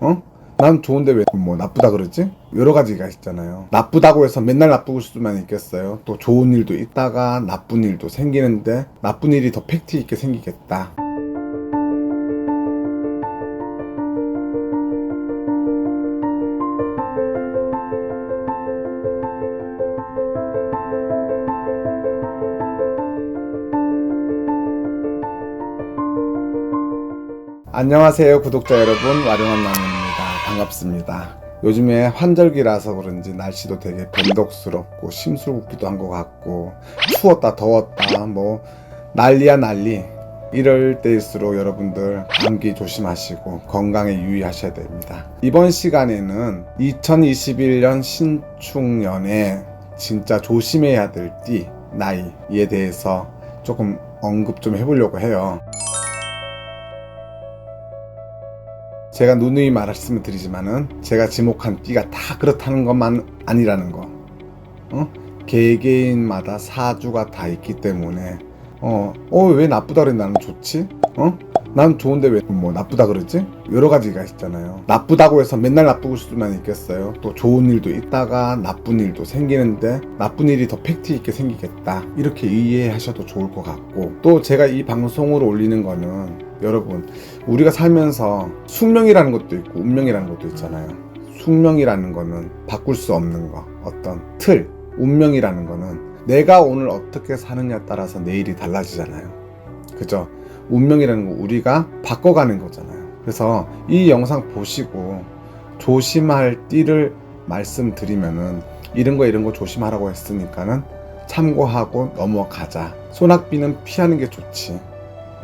어? 난 좋은데 왜 뭐 나쁘다 그러지? 여러 가지가 있잖아요. 나쁘다고 해서 맨날 나쁠 수만 있겠어요. 또 좋은 일도 있다가 나쁜 일도 생기는데 나쁜 일이 더 팩트 있게 생기겠다. 안녕하세요 구독자 여러분. 와룡한 나무입니다. 반갑습니다. 요즘에 환절기라서 그런지 날씨도 되게 변덕스럽고 심술궂기도 한 것 같고 추웠다 더웠다 뭐 난리야 난리. 이럴 때일수록 여러분들 감기 조심하시고 건강에 유의하셔야 됩니다. 이번 시간에는 2021년 신축년에 진짜 조심해야 될 띠 나이에 대해서 조금 언급 좀 해보려고 해요 제가 누누이 말씀을 드리지만은 제가 지목한 띠가 다 그렇다는 것만 아니라는 거. 어? 개개인마다 사주가 다 있기 때문에 어, 어, 왜 나쁘다 그래 나는 좋지? 어? 난 좋은데 왜 뭐 나쁘다 그러지? 여러 가지가 있잖아요. 나쁘다고 해서 맨날 나쁠 수만 있겠어요. 또 좋은 일도 있다가 나쁜 일도 생기는데 나쁜 일이 더 팩트 있게 생기겠다. 이렇게 이해하셔도 좋을 것 같고 또 제가 이 방송을 올리는 거는 여러분 우리가 살면서 숙명이라는 것도 있고 운명이라는 것도 있잖아요. 숙명이라는 거는 바꿀 수 없는 거 어떤 틀 운명이라는 거는 내가 오늘 어떻게 사느냐에 따라서 내일이 달라지잖아요. 그죠? 운명이라는 거 우리가 바꿔가는 거잖아요. 그래서 이 영상 보시고 조심할 띠를 말씀드리면은 이런 거 이런 거 조심하라고 했으니까는 참고하고 넘어가자. 소낙비는 피하는 게 좋지.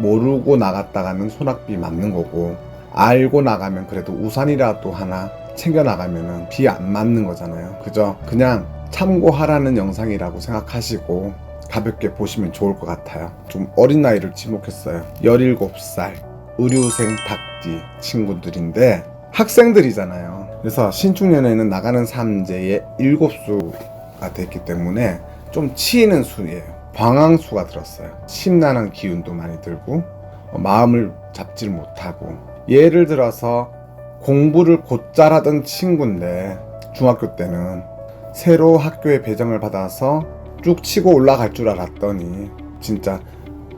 모르고 나갔다가는 소낙비 맞는 거고 알고 나가면 그래도 우산이라도 하나 챙겨 나가면은 비 안 맞는 거잖아요. 그죠? 그냥 참고하라는 영상이라고 생각하시고 가볍게 보시면 좋을 것 같아요. 좀 어린 나이를 지목했어요. 17살 의류생 닭띠 친구들인데 학생들이잖아요. 그래서 신축년에는 나가는 삼재의 일곱 수가 됐기 때문에 좀 치이는 수예요. 방황수가 들었어요. 심란한 기운도 많이 들고 어, 마음을 잡질 못하고 예를 들어서 공부를 곧잘 하던 친구인데 중학교 때는 새로 학교에 배정을 받아서 쭉 치고 올라갈 줄 알았더니 진짜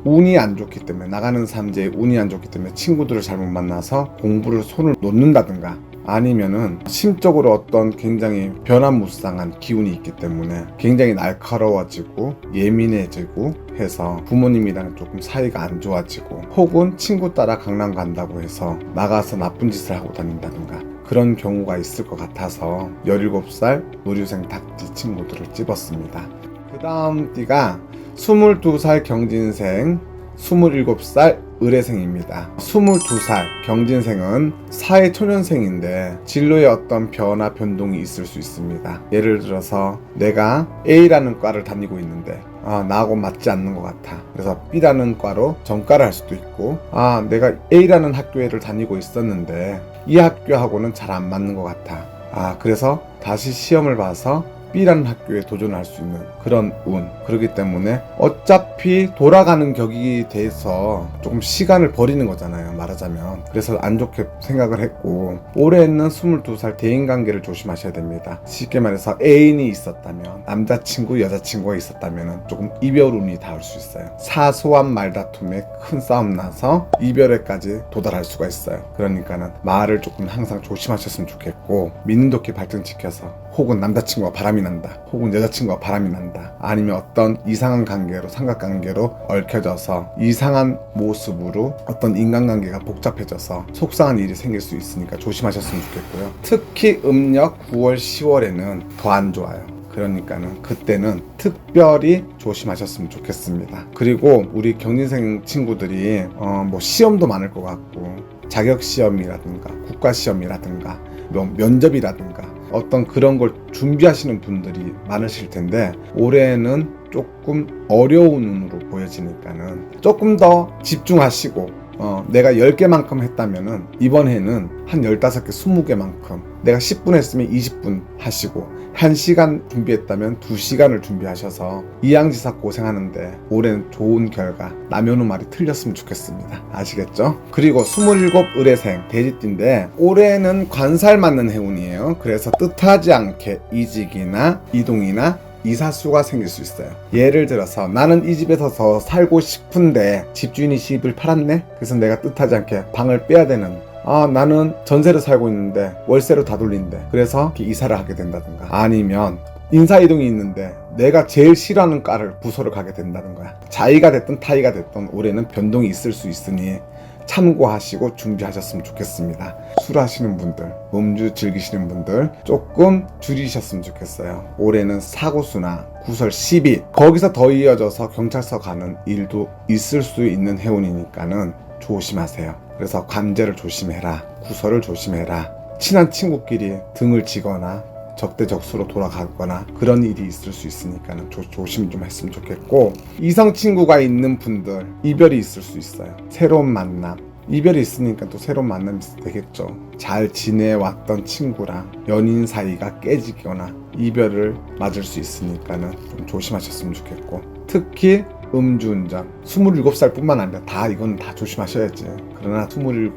운이 안 좋기 때문에 나가는 삼재에 운이 안 좋기 때문에 친구들을 잘못 만나서 공부를 손을 놓는다든가 아니면은 심적으로 어떤 굉장히 변화무쌍한 기운이 있기 때문에 굉장히 날카로워지고 예민해지고 해서 부모님이랑 조금 사이가 안 좋아지고 혹은 친구 따라 강남 간다고 해서 나가서 나쁜 짓을 하고 다닌다든가 그런 경우가 있을 것 같아서 17살 노류생 닭띠 친구들을 찝었습니다. 그 다음 띠가 22살 경진생, 27살 의뢰생입니다. 22살 경진생은 사회초년생인데 진로에 어떤 변화 변동이 있을 수 있습니다. 예를 들어서 내가 A라는 과를 다니고 있는데 아, 나하고 맞지 않는 것 같아. 그래서 B라는 과로 전과를 할 수도 있고, 아, 내가 A라는 학교를 다니고 있었는데, 이 학교하고는 잘 안 맞는 것 같아. 아, 그래서 다시 시험을 봐서 B라는 학교에 도전할 수 있는 그런 운. 그렇기 때문에 어차피 돌아가는 격이 돼서 조금 시간을 버리는 거잖아요. 말하자면. 그래서 안 좋게 생각을 했고, 올해는 22살 대인 관계를 조심하셔야 됩니다. 쉽게 말해서 애인이 있었다면, 남자친구, 여자친구가 있었다면 조금 이별 운이 닿을 수 있어요. 사소한 말다툼에 큰 싸움 나서 이별에까지 도달할 수가 있어요. 그러니까는 말을 조금 항상 조심하셨으면 좋겠고, 믿는 도끼 발등 지켜서 혹은 남자친구가 바람이 난다. 혹은 여자친구가 바람이 난다. 아니면 어떤 이상한 관계로 삼각관계로 얽혀져서 이상한 모습으로 어떤 인간관계가 복잡해져서 속상한 일이 생길 수 있으니까 조심하셨으면 좋겠고요. 특히 음력 9월, 10월에는 더 안 좋아요. 그러니까는 그때는 특별히 조심하셨으면 좋겠습니다. 그리고 우리 경진생 친구들이 어 뭐 시험도 많을 것 같고 자격 시험이라든가 국가 시험이라든가 뭐 면접이라든가 어떤 그런 걸 준비하시는 분들이 많으실 텐데 올해는 조금 어려운 운으로 보여지니까는 조금 더 집중하시고 어, 내가 10개만큼 했다면은 이번 해는 한 15개, 20개만큼 내가 10분 했으면 20분 하시고 1시간 준비했다면 2시간을 준비하셔서 이양지사 고생하는데 올해는 좋은 결과 남현우 말이 틀렸으면 좋겠습니다. 아시겠죠? 그리고 27 의뢰생 돼지띠인데 올해는 관살 맞는 해운이에요. 그래서 뜻하지 않게 이직이나 이동이나 이사수가 생길 수 있어요. 예를 들어서 나는 이 집에서 더 살고 싶은데 집주인이 집을 팔았네? 그래서 내가 뜻하지 않게 방을 빼야 되는 아 나는 전세로 살고 있는데 월세로 다 돌린대. 그래서 이사를 하게 된다든가 아니면 인사이동이 있는데 내가 제일 싫어하는 과를 부서를 가게 된다는 거야. 자의가 됐든 타의가 됐든 올해는 변동이 있을 수 있으니 참고하시고 준비하셨으면 좋겠습니다. 술 하시는 분들, 음주 즐기시는 분들 조금 줄이셨으면 좋겠어요. 올해는 사고수나 구설 12 거기서 더 이어져서 경찰서 가는 일도 있을 수 있는 해운이니까는 조심하세요. 그래서 관제를 조심해라. 구설을 조심해라. 친한 친구끼리 등을 지거나 적대적소로 돌아가거나 그런 일이 있을 수 있으니까는 조, 조심 좀 했으면 좋겠고 이성 친구가 있는 분들 이별이 있을 수 있어요. 새로운 만남. 이별이 있으니까 또 새로운 만남이 되겠죠. 잘 지내왔던 친구랑 연인 사이가 깨지거나 이별을 맞을 수 있으니까는 좀 조심하셨으면 좋겠고 특히 음주운전. 27살 뿐만 아니라 다 이건 다 조심하셔야지. 그러나 27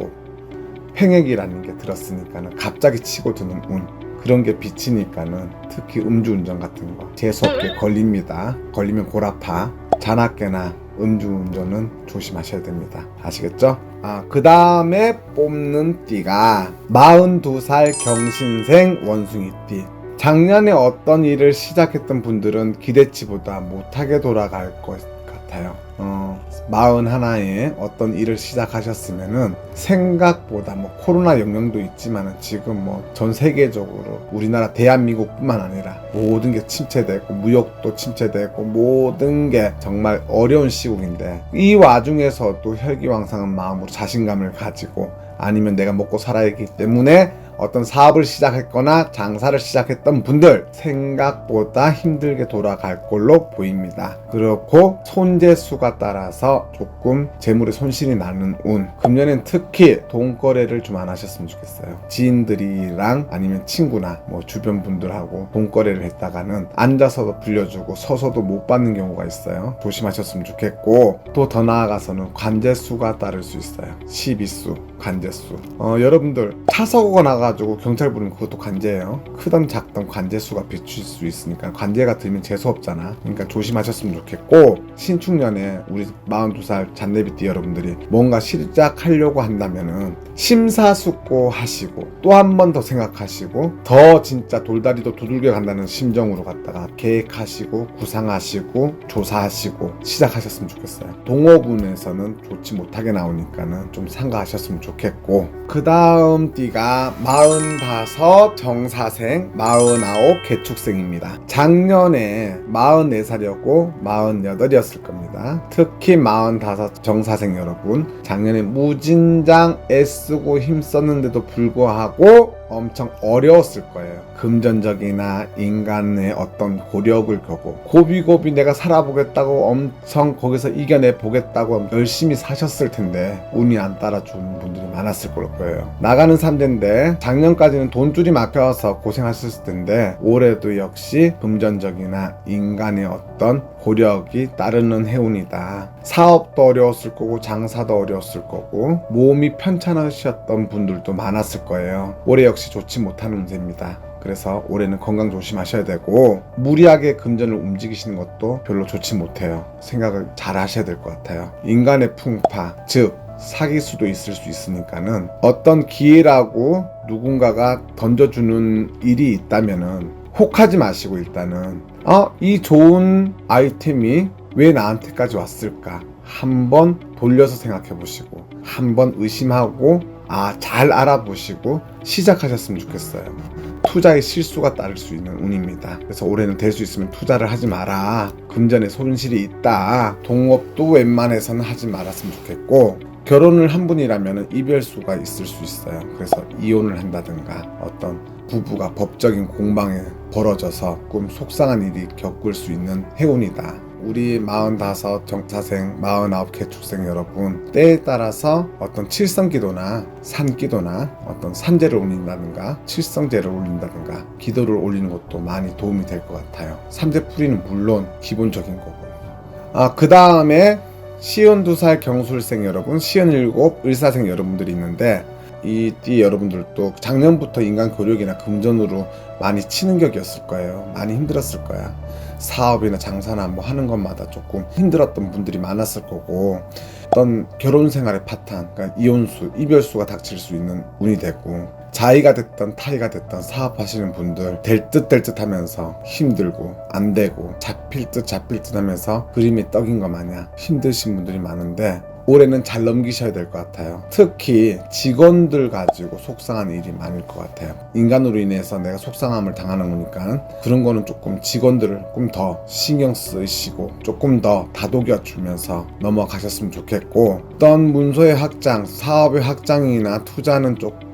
팽액이라는 게 들었으니까는 갑자기 치고 드는 운 그런 게 비치니까는 특히 음주운전 같은 거 재수없게 걸립니다. 걸리면 골아파. 자나깨나 음주운전은 조심하셔야 됩니다. 아시겠죠? 아, 그 다음에 뽑는 띠가 42살 경신생 원숭이띠. 작년에 어떤 일을 시작했던 분들은 기대치보다 못하게 돌아갈 것 같아요. 어, 마흔 하나에 어떤 일을 시작하셨으면은 생각보다 뭐 코로나 영향도 있지만은 지금 뭐 전 세계적으로 우리나라 대한민국뿐만 아니라 모든 게 침체되고 무역도 침체되고 모든 게 정말 어려운 시국인데 이 와중에서도 혈기왕성한 마음으로 자신감을 가지고 아니면 내가 먹고 살아야 하기 때문에 어떤 사업을 시작했거나 장사를 시작했던 분들 생각보다 힘들게 돌아갈 걸로 보입니다. 그렇고 손재수가 따라서 조금 재물의 손실이 나는 운. 금년엔 특히 돈 거래를 좀 안 하셨으면 좋겠어요. 지인들이랑 아니면 친구나 뭐 주변 분들하고 돈 거래를 했다가는 앉아서도 불려주고 서서도 못 받는 경우가 있어요. 조심하셨으면 좋겠고 또 더 나아가서는 관제수가 따를 수 있어요. 12수 관제수. 어, 여러분들 차 사고가 나가 지고 경찰 부르면 그것도 관제예요. 크던 작던 관제수가 비출 수 있으니까 관제가 들면 재수 없잖아. 그러니까 조심하셨으면 좋겠고 신축년에 우리 42살 잔내비띠 여러분들이 뭔가 시작하려고 한다면은 심사숙고 하시고 또 한 번 더 생각하시고 더 진짜 돌다리도 두들겨 간다는 심정으로 갔다가 계획하시고 구상하시고 조사하시고 시작하셨으면 좋겠어요. 동호군에서는 좋지 못하게 나오니까는 좀 상가하셨으면 좋겠고 그 다음 띠가 45 정사생 49 개축생입니다. 작년에 44살이었고 48이었을 겁니다. 특히 45 정사생 여러분 작년에 무진장 애쓰고 힘썼는데도 불구하고 엄청 어려웠을 거예요. 금전적이나 인간의 어떤 고력을 겨고 고비고비 내가 살아보겠다고 엄청 거기서 이겨내 보겠다고 열심히 사셨을 텐데 운이 안 따라주는 분들이 많았을 거예요. 나가는 삼재인데 작년까지는 돈줄이 막혀서 고생하셨을 텐데 올해도 역시 금전적이나 인간의 어떤 고력이 따르는 해운이다. 사업도 어려웠을 거고 장사도 어려웠을 거고 몸이 편찮으셨던 분들도 많았을 거예요. 올해 역시 좋지 못하는 운세입니다. 그래서 올해는 건강 조심하셔야 되고 무리하게 금전을 움직이시는 것도 별로 좋지 못해요. 생각을 잘 하셔야 될 것 같아요. 인간의 풍파, 즉 사기 수도 있을 수 있으니까는 어떤 기회라고 누군가가 던져주는 일이 있다면은 혹하지 마시고 일단은 어, 이 좋은 아이템이 왜 나한테까지 왔을까? 한번 돌려서 생각해 보시고 한번 의심하고 아, 잘 알아보시고 시작하셨으면 좋겠어요. 투자의 실수가 따를 수 있는 운입니다. 그래서 올해는 될 수 있으면 투자를 하지 마라. 금전에 손실이 있다. 동업도 웬만해서는 하지 말았으면 좋겠고 결혼을 한 분이라면 이별수가 있을 수 있어요. 그래서 이혼을 한다든가 어떤 부부가 법적인 공방에 벌어져서 조금 속상한 일이 겪을 수 있는 해운이다. 우리 45 정사생, 49 개축생 여러분 때에 따라서 어떤 칠성기도나 산기도나 어떤 산재를 올린다든가 칠성제를 올린다든가 기도를 올리는 것도 많이 도움이 될 것 같아요. 삼재풀이는 물론 기본적인 거고 아, 그 다음에 시은 두살 경술생 여러분, 시은 일곱 의사생 여러분들이 있는데 이띠 여러분들도 작년부터 인간 교력이나 금전으로 많이 치는 격이었을 거예요. 많이 힘들었을 거야. 사업이나 장사나 뭐 하는 것마다 조금 힘들었던 분들이 많았을 거고 어떤 결혼 생활의 파탄, 그러니까 이혼수, 이별수가 닥칠 수 있는 운이 되고 자의가 됐던 타의가 됐던 사업하시는 분들 될 듯 될 듯 하면서 힘들고 안 되고 잡힐 듯 잡힐 듯 하면서 그림이 떡인 것 마냥 힘드신 분들이 많은데 올해는 잘 넘기셔야 될 것 같아요. 특히 직원들 가지고 속상한 일이 많을 것 같아요. 인간으로 인해서 내가 속상함을 당하는 거니까 그런 거는 조금 직원들을 조금 더 신경 쓰시고 조금 더 다독여 주면서 넘어가셨으면 좋겠고 어떤 문서의 확장, 사업의 확장이나 투자는 조금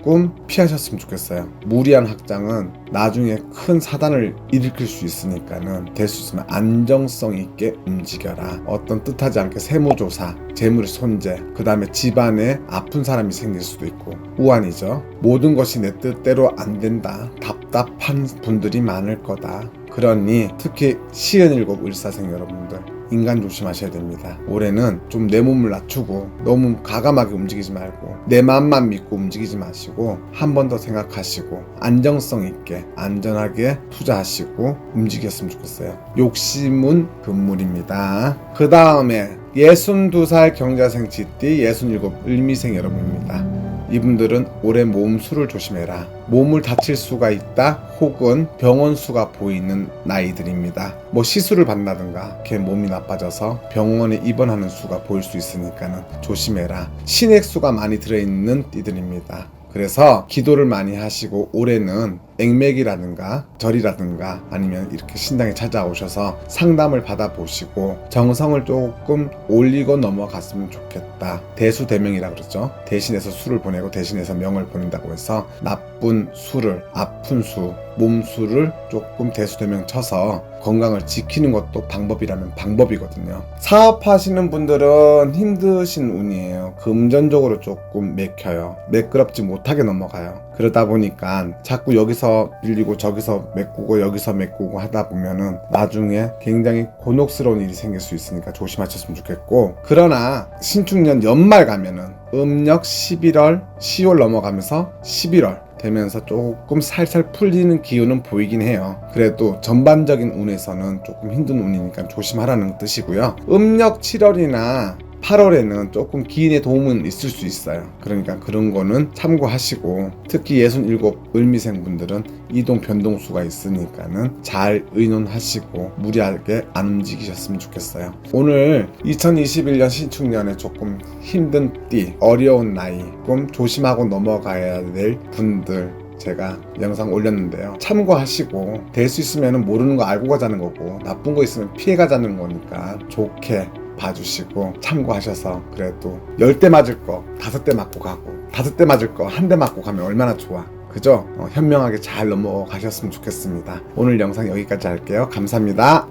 피하셨으면 좋겠어요. 무리한 확장은 나중에 큰 사단을 일으킬 수 있으니까는 될 수 있으면 안정성 있게 움직여라. 어떤 뜻하지 않게 세무조사, 재물의 손재, 그 다음에 집안에 아픈 사람이 생길 수도 있고 우환이죠. 모든 것이 내 뜻대로 안 된다. 답답한 분들이 많을 거다. 그러니 특히 시은 일곱 을사생 여러분들 인간 조심하셔야 됩니다. 올해는 좀 내 몸을 낮추고 너무 가감하게 움직이지 말고 내 마음만 믿고 움직이지 마시고 한 번 더 생각하시고 안정성 있게 안전하게 투자하시고 움직였으면 좋겠어요. 욕심은 금물입니다. 그 다음에 62살 경자생 쥐띠 67 을미생 여러분입니다. 이분들은 올해 몸 수를 조심해라. 몸을 다칠 수가 있다. 혹은 병원 수가 보이는 나이들입니다. 뭐 시술을 받는다든가 걔 몸이 나빠져서 병원에 입원하는 수가 보일 수 있으니까는 조심해라. 신액 수가 많이 들어있는 띠들입니다. 그래서 기도를 많이 하시고 올해는 액맥이라든가 절이라든가 아니면 이렇게 신당에 찾아오셔서 상담을 받아보시고 정성을 조금 올리고 넘어갔으면 좋겠다. 대수대명이라 그러죠. 대신해서 수를 보내고 대신해서 명을 보낸다고 해서 나쁜 수를 아픈 수, 몸수를 조금 대수대명 쳐서 건강을 지키는 것도 방법이라면 방법이거든요. 사업하시는 분들은 힘드신 운이에요. 금전적으로 조금 맥혀요. 매끄럽지 못하게 넘어가요. 그러다 보니까 자꾸 여기서 빌리고 저기서 메꾸고 여기서 메꾸고 하다 보면은 나중에 굉장히 곤혹스러운 일이 생길 수 있으니까 조심하셨으면 좋겠고 그러나 신축년 연말 가면은 음력 11월 10월 넘어가면서 11월 되면서 조금 살살 풀리는 기운은 보이긴 해요. 그래도 전반적인 운에서는 조금 힘든 운이니까 조심하라는 뜻이고요. 음력 7월이나 8월에는 조금 기인의 도움은 있을 수 있어요. 그러니까 그런 거는 참고하시고 특히 67 을미생 분들은 이동 변동수가 있으니까는 잘 의논하시고 무리하게 안 움직이셨으면 좋겠어요. 오늘 2021년 신축년에 조금 힘든 띠, 어려운 나이, 조금 조심하고 넘어가야 될 분들 제가 영상 올렸는데요. 참고하시고 될 수 있으면 모르는 거 알고 가자는 거고 나쁜 거 있으면 피해 가자는 거니까 좋게 봐주시고 참고하셔서 그래도 열대 맞을 거 다섯 대 맞고 가고 다섯 대 맞을 거한대 맞고 가면 얼마나 좋아. 그죠? 어, 현명하게 잘 넘어가셨으면 좋겠습니다. 오늘 영상 여기까지 할게요. 감사합니다.